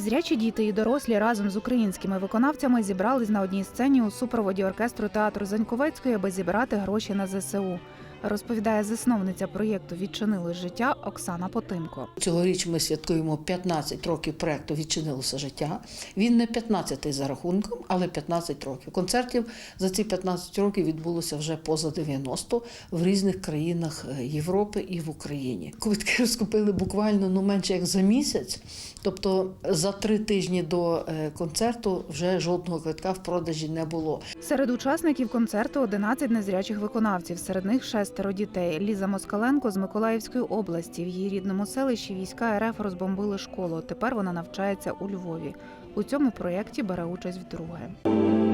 Незрячі діти і дорослі разом з українськими виконавцями зібрались на одній сцені у супроводі оркестру театру Заньковецької, аби зібрати гроші на ЗСУ. Розповідає засновниця проєкту Відчинили життя Оксана Потимко. Цьогоріч ми святкуємо 15 років проекту Відчинилося життя. Він не 15-й за рахунком, але 15 років. Концертів за ці 15 років відбулося вже поза 90 в різних країнах е, Європи і в Україні. Квитки розкупили буквально ну менше як за місяць. Тобто за три тижні до е, концерту вже жодного квитка в продажі не було. Серед учасників концерту 11 незрячих виконавців. Серед них шестеро дітей. Ліза Москаленко з Миколаївської області. В її рідному селищі війська РФ розбомбили школу. Тепер вона навчається у Львові. У цьому проєкті бере участь вдруге.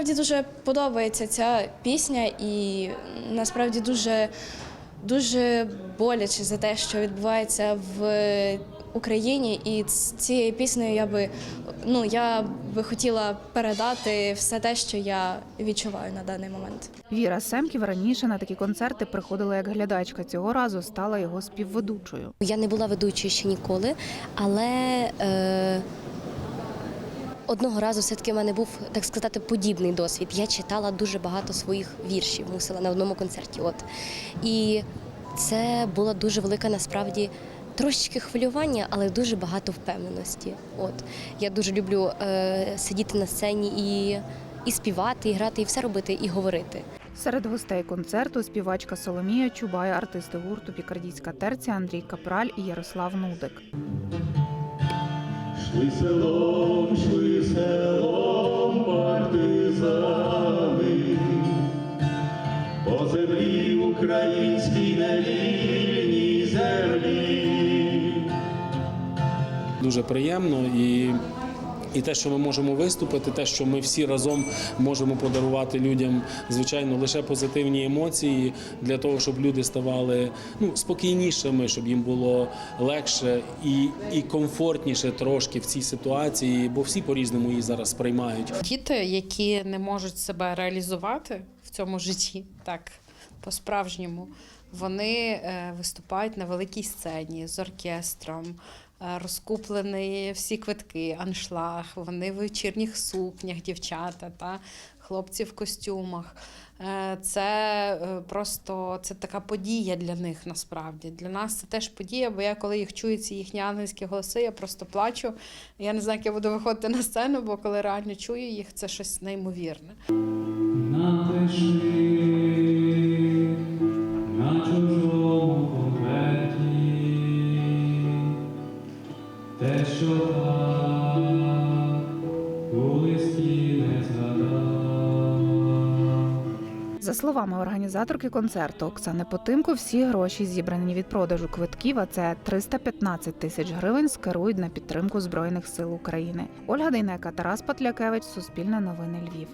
Насправді дуже подобається ця пісня, і насправді дуже, дуже боляче за те, що відбувається в Україні. І з цією піснею я би ну я би хотіла передати все те, що я відчуваю на даний момент. Віра Семків раніше на такі концерти приходила як глядачка. Цього разу стала його співведучою. Я не була ведучою ще ніколи, але е, одного разу все-таки в мене був, так сказати, подібний досвід. Я читала дуже багато своїх віршів, мусила на одному концерті. От. І це була дуже велика насправді. Трошечки хвилювання, але дуже багато впевненості. От я дуже люблю е, сидіти на сцені і, і співати, і грати, і все робити, і говорити. Серед гостей концерту співачка Соломія Чубай, артисти гурту Пікардійська терція Андрій Капраль і Ярослав Нудик. Шли селом, шли селом партизани, по землі українській невільній землі. дуже приємно і. І те, що ми можемо виступити, те, що ми всі разом можемо подарувати людям, звичайно, лише позитивні емоції для того, щоб люди ставали ну, спокійнішими, щоб їм було легше і, і комфортніше трошки в цій ситуації, бо всі по-різному її зараз сприймають. Діти, які не можуть себе реалізувати в цьому житті, так по-справжньому, вони е, виступають на великій сцені з оркестром. е, Розкуплені всі квитки, аншлаг, вони в вечірніх сукнях, дівчата та хлопці в костюмах. Е, Це просто це така подія для них насправді. Для нас це теж подія, бо я коли їх чую, ці їхні ангельські голоси, я просто плачу. Я не знаю, як я буду виходити на сцену, бо коли реально чую їх, це щось неймовірне. Напиши За словами організаторки концерту Оксани Потимко, всі гроші, зібрані від продажу квитків, а це 315 тисяч гривень, скерують на підтримку Збройних сил України. Ольга Дейнека, Тарас Патлякевич, Суспільне новини Львів.